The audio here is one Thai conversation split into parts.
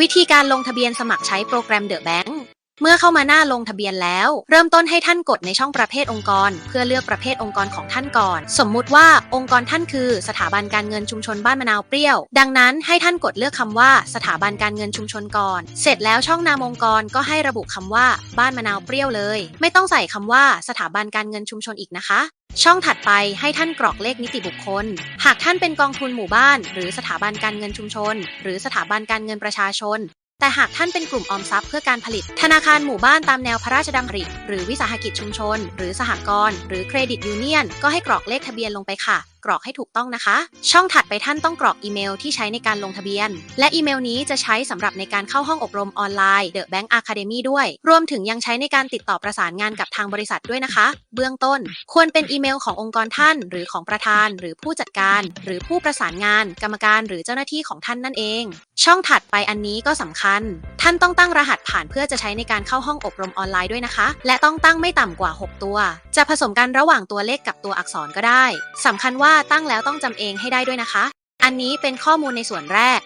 วิธีการลงทะเบียนสมัครใช้โปรแกรม The Bank เมื่อเข้ามาหน้าลงทะเบียนแล้ว เริ่มต้นให้ท่านกดในช่องประเภทองค์กร เพื่อเลือกประเภทองค์กรของท่านก่อน สมมุติว่าองค์กรท่านคือสถาบันการเงินชุมชนบ้านมะนาวเปรี้ยว ดังนั้นให้ท่านกดเลือกคำว่าสถาบันการเงินชุมชนก่อน เสร็จแล้วช่องนามองค์กรก็ให้ระบุคำว่าบ้านมะนาวเปรี้ยวเลย ไม่ต้องใส่คำว่าสถาบันการเงินชุมชนอีกนะคะ ช่องถัดไปให้ท่านกรอกเลขนิติบุคคล หากท่านเป็นกองทุนหมู่บ้าน หรือสถาบันการเงินชุมชน หรือสถาบันการเงินประชาชน แต่หากท่านเป็นกลุ่มออมทรัพย์เพื่อการผลิต ธนาคารหมู่บ้านตามแนวพระราชดำริ หรือวิสาหกิจชุมชน หรือสหกรณ์หรือเครดิตยูเนียน ก็ให้กรอกเลขทะเบียนลงไปค่ะ รอกให้ถูกต้องนะคะ ช่องถัดไปท่านต้องกรอกอีเมลที่ใช้ในการลงทะเบียน และอีเมลนี้จะใช้สำหรับในการเข้าห้องอบรมออนไลน์ The Bank Academy ด้วย รวมถึงยังใช้ในการติดต่อประสานงานกับทางบริษัทด้วยนะคะ เบื้องต้น ควรเป็นอีเมลขององค์กรท่าน หรือของประธาน หรือผู้จัดการ หรือผู้ประสานงาน กรรมการ หรือเจ้าหน้าที่ของท่านนั่นเอง ช่องถัดไปอันนี้ก็สำคัญานต้องตั้งรหัสผ่านเพื่อจะใช้ในการเข้าห้องอบรมออนไลน์ด้วยนะคะ และต้องตั้งไม่ต่ำกว่า 6 ตัว จะผสมกันระหว่างตัวเลขกับตัวอักษรก็ได้สำคัญว่าตั้งแล้วต้องจำเองให้ได้ด้วยนะคะ อันนี้เป็นข้อมูลในส่วนแรก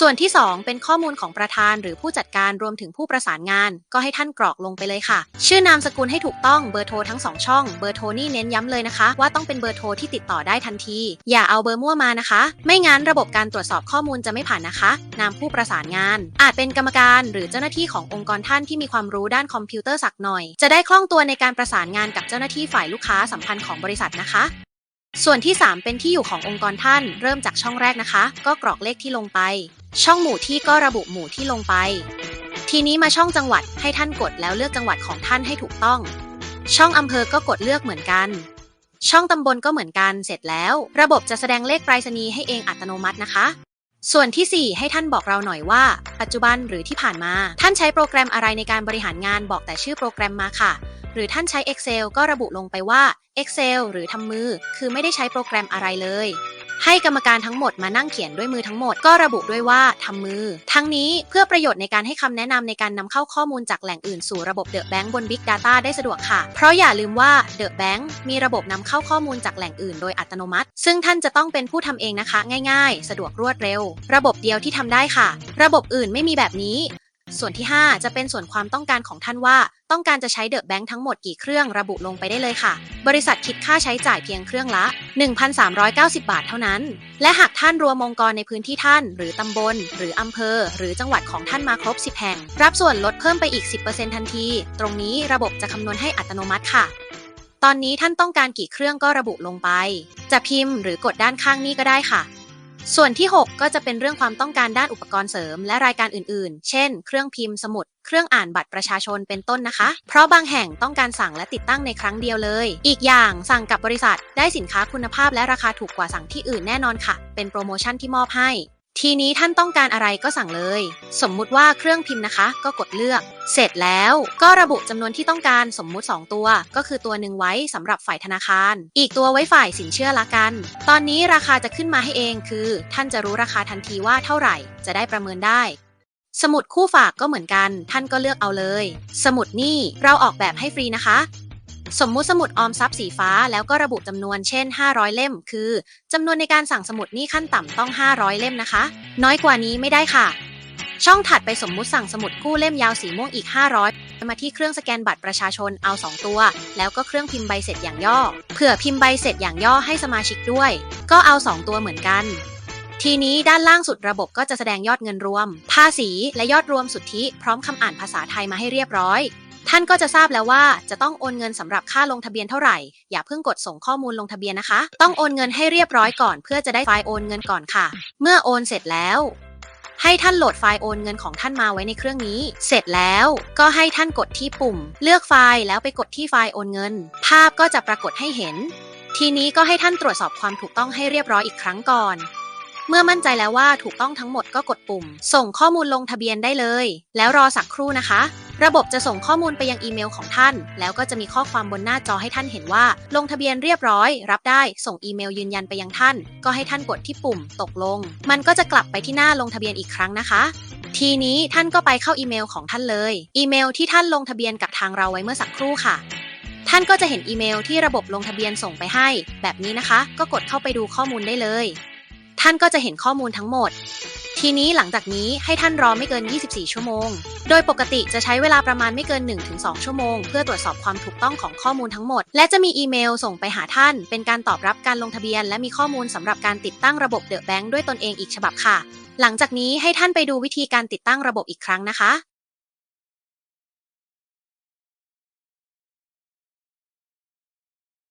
ส่วนที่ 2 เป็นข้อมูลของประธานหรือผู้จัดการรวมถึงผู้ประสานงาน ก็ให้ท่านกรอกลงไปเลยค่ะ ชื่อนามสกุลให้ถูกต้องเบอร์โทรทั้ง 2 ช่องเบอร์โทรนี่เน้นย้ำเลยนะคะ ว่าต้องเป็นเบอร์โทรที่ติดต่อได้ทันที อย่าเอาเบอร์มั่วมานะคะ ไม่งั้นระบบการตรวจสอบข้อมูลจะไม่ผ่านนะคะ นามผู้ประสานงาน อาจเป็นกรรมการหรือเจ้าหน้าที่ขององค์กรท่านที่มีความรู้ด้านคอมพิวเตอร์สักหน่อย จะได้คล่องตัวในการประสานงานกับเจ้าหน้าที่ฝ่ายลูกค้าสัมพันธ์ของบริษัทนะคะส่วนที่ 3 เป็นที่อยู่ขององค์กรท่าน เริ่มจากช่องแรกนะคะ ก็กรอกเลขที่ลงไป ช่องหมู่ที่ก็ระบุหมู่ที่ลงไป ทีนี้มาช่องจังหวัดให้ท่านกดแล้วเลือกจังหวัดของท่านให้ถูกต้อง ช่องอำเภอก็กดเลือกเหมือนกัน ช่องตำบลก็เหมือนกัน เสร็จแล้ว ระบบจะแสดงเลขไปรษณีย์ให้เองอัตโนมัตินะคะ ส่วนที่ 4 ให้ท่านบอกเราหน่อยว่า ปัจจุบันหรือที่ผ่านมา ท่านใช้โปรแกรมอะไรในการบริหารงานบอกแต่ชื่อโปรแกรมมาค่ะ หรือท่านใช้ Excel ก็ระบุลงไปว่า Excel หรือทำมือ คือไม่ได้ใช้โปรแกรมอะไรเลย ให้กรรมการทั้งหมดมานั่งเขียนด้วยมือทั้งหมดก็ระบุด้วยว่าทำมือ ทั้งนี้เพื่อประโยชน์ในการให้คำแนะนำในการนำเข้าข้อมูลจากแหล่งอื่นสู่ระบบ The Bank บน Big Data ได้สะดวกค่ะ เพราะอย่าลืมว่า The Bank มีระบบนำเข้าข้อมูลจากแหล่งอื่นโดยอัตโนมัติ ซึ่งท่านจะต้องเป็นผู้ทำเองนะคะ ง่าย ๆ สะดวกรวดเร็ว ระบบเดียวที่ทำได้ค่ะ ระบบอื่นไม่มีแบบนี้ ส่วนที่ 5 จะเป็นส่วนความต้องการของท่านว่า ต้องการจะใช้เดอะแบงค์ทั้งหมดกี่เครื่องระบุลงไปได้เลยค่ะ บริษัทคิดค่าใช้จ่ายเพียงเครื่องละ 1,390 บาทเท่านั้น และหากท่านรวมองค์กรในพื้นที่ท่าน หรือตำบล หรืออำเภอ หรือจังหวัดของท่านมาครบ 10 แห่ง รับส่วนลดเพิ่มไปอีก 10%ทันที ตรงนี้ระบบจะคำนวณให้อัตโนมัติค่ะตอนนี้ท่านต้องการกี่เครื่องก็ระบุลงไป จะพิมพ์หรือกดด้านข้างนี้ก็ได้ค่ะ ส่วนที่ 6 ก็จะเป็นเรื่องความต้องการด้านอุปกรณ์เสริม และรายการอื่นๆ เช่น เครื่องพิมพ์สมุด เครื่องอ่านบัตรประชาชนเป็นต้นนะคะ เพราะบางแห่งต้องการสั่งและติดตั้งในครั้งเดียวเลย อีกอย่างสั่งกับบริษัท ได้สินค้าคุณภาพและราคาถูกกว่าสั่งที่อื่นแน่นอนค่ะ เป็นโปรโมชั่นที่มอบให้ ทีนี้ท่านต้องการอะไรก็สั่งเลย สมมุติว่าเครื่องพิมพ์นะคะ ก็กดเลือก เสร็จแล้วก็ระบุจำนวนที่ต้องการสมมุติ 2 ตัว ก็คือตัวหนึ่งไว้สำหรับฝ่ายธนาคาร อีกตัวไว้ฝ่ายสินเชื่อละกัน ตอนนี้ราคาจะขึ้นมาให้เองคือ ท่านจะรู้ราคาทันทีว่าเท่าไหร่ จะได้ประเมินได้ สมุดคู่ฝากก็เหมือนกัน ท่านก็เลือกเอาเลย สมุดนี่เราออกแบบให้ฟรีนะคะ สมมุติสมุดออมทรัพย์สีฟ้าแล้วก็ระบุจำนวนเช่น 500 เล่ม คือจำนวนในการสั่งสมุดนี่ขั้นต่ำต้อง 500 เล่มนะคะ น้อยกว่านี้ไม่ได้ค่ะ ช่องถัดไปสมมุติสั่งสมุดกู้เล่มยาวสีม่วงอีก 500 มาที่เครื่องสแกนบัตรประชาชนเอา 2 ตัว แล้วก็เครื่องพิมพ์ใบเสร็จอย่างย่อ เผื่อพิมพ์ใบเสร็จอย่างย่อให้สมาชิกด้วย ก็เอา 2 ตัวเหมือนกันทีนี้ด้านล่างสุดระบบก็จะแสดงยอดเงินรวม ภาษีและยอดรวมสุทธิ พร้อมคำอ่านภาษาไทยมาให้เรียบร้อย ท่านก็จะทราบแล้วว่าจะต้องโอนเงินสำหรับค่าลงทะเบียนเท่าไหร่ อย่าเพิ่งกดส่งข้อมูลลงทะเบียนนะคะ ต้องโอนเงินให้เรียบร้อยก่อน เพื่อจะได้ไฟล์โอนเงินก่อนค่ะ เมื่อโอนเสร็จแล้วให้ท่านโหลดไฟล์โอนเงินของท่านมาไว้ในเครื่องนี้ เสร็จแล้วก็ให้ท่านกดที่ปุ่ม เลือกไฟล์แล้วไปกดที่ไฟล์โอนเงิน ภาพก็จะปรากฏให้เห็น ทีนี้ก็ให้ท่านตรวจสอบความถูกต้องให้เรียบร้อยอีกครั้งก่อน เมื่อมั่นใจแล้วว่าถูกต้องทั้งหมดก็กดปุ่ม ส่งข้อมูลลงทะเบียนได้เลย แล้วรอสักครู่นะคะระบบจะส่งข้อมูลไปยังอีเมลของท่าน แล้วก็จะมีข้อความบนหน้าจอให้ท่านเห็นว่า ลงทะเบียนเรียบร้อย รับได้ส่งอีเมลยืนยันไปยังท่าน ก็ให้ท่านกดที่ปุ่มตกลง มันก็จะกลับไปที่หน้าลงทะเบียนอีกครั้งนะคะ ทีนี้ท่านก็ไปเข้าอีเมลของท่านเลย อีเมลที่ท่านลงทะเบียนกับทางเราไว้เมื่อสักครู่ค่ะท่านก็จะเห็นอีเมลที่ระบบลงทะเบียนส่งไปให้ แบบนี้นะคะ ก็กดเข้าไปดูข้อมูลได้เลย ท่านก็จะเห็นข้อมูลทั้งหมด ทีนี้หลังจากนี้ให้ท่านรอไม่เกิน 24 ชั่วโมง โดยปกติจะใช้เวลาประมาณไม่เกิน 1-2 ชั่วโมง เพื่อตรวจสอบความถูกต้องของข้อมูลทั้งหมด และจะมีอีเมลส่งไปหาท่าน เป็นการตอบรับการลงทะเบียน และมีข้อมูลสำหรับการติดตั้งระบบเดอะแบงค์ด้วยตนเองอีกฉบับค่ะ หลังจากนี้ให้ท่านไปดูวิธีการติดตั้งระบบอีกครั้งนะคะ